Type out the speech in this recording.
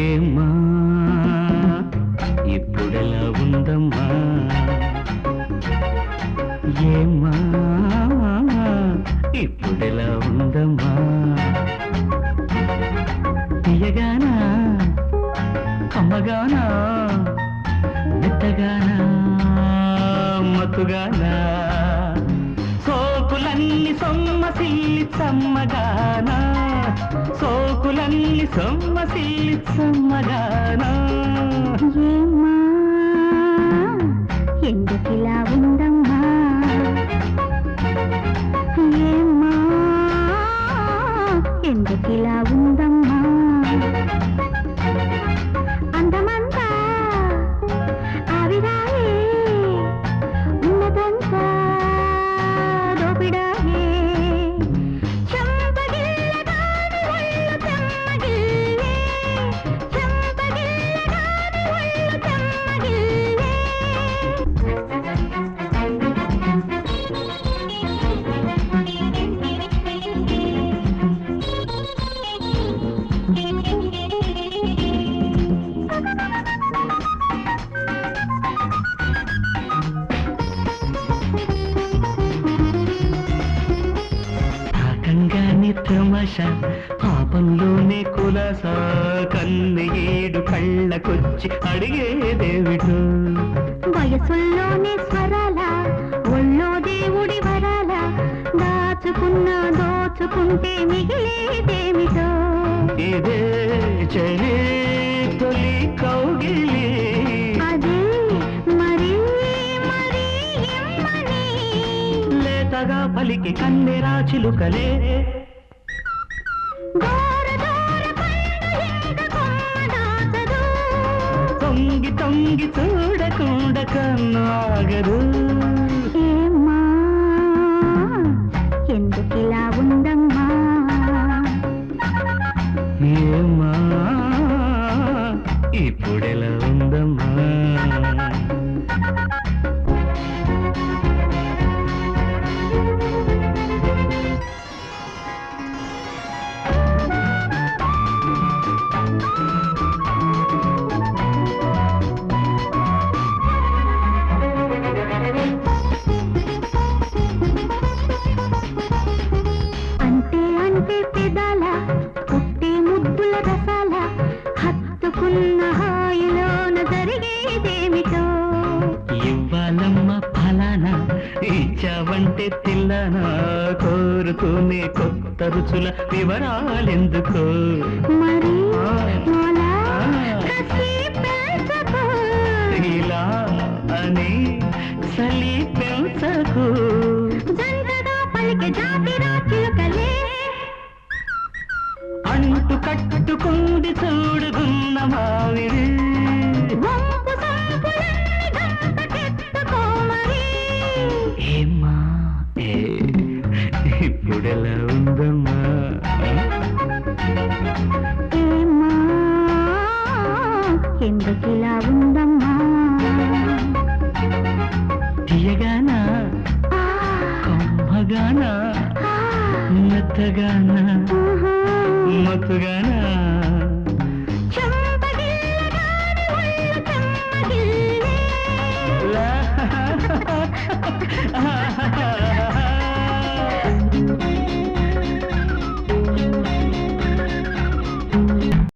ఏమ్మా ఇప్పుడెలా ఉందమ్మా? ఏమ్మా ఇప్పుడెలా ఉందమ్మా? తీయగానా కమ్మగానా మెత్తగానా మత్తుగానా సోకులన్నీ సొమ్మసిల్లి చమ్మగానా సోకులన్నీ సొమ్మసిల్లి చమ్మగానా ఏమ్మా ఎందుకిలా ఉందమ్మా? ఏమ్మా ఎందుకిలా ఉంది తమాష పాపంలోనే కులాస. కన్ను ఏడు కళ్ళకొచ్చి అడిగేదేమిటో వయసుల్లోనే స్వరాల ఒళ్ళో దేవుడి వరాల. దాచుకున్న దోచుకుంటే మిగిలేదేమిటో ఇదే చలి తొలి కౌగిలి. అదే మరి మరి ఎమ్మని లేతగా పలికి కన్నెరా చిలుకలే. తొంగి తొంగి చూడకుండ కన్నాగదు ఏమ్మా ఎందుకిలా ఉందమ్మా? ఏమా ఇప్పుడెలా ఉందమ్మా? అంటే పెదాల పుట్టే ముద్దుల రసాల హత్తుకున్న హాయిలోన జరిగేదేమిటో? ఇవ్వాలమ్మ ఫలానా ఇచ్చావంటే తిల్లనా కోరుతూనే కొత్త రుచుల వివరాలెందుకో? మరి ఇలా అని సలి పెంచకు జంటగా పలికే అంటు కట్టుకుంది చూడుగున్న మావిడి ఏమ్మా ఏ ఇప్పుడెలా ఉందమ్మా? ఏమ్మా ఎందుకిలా ఉందమ్మా? తీయగానా? కొమ్మగానా? మెత్తగానా? ఆహా. మత్తుగానా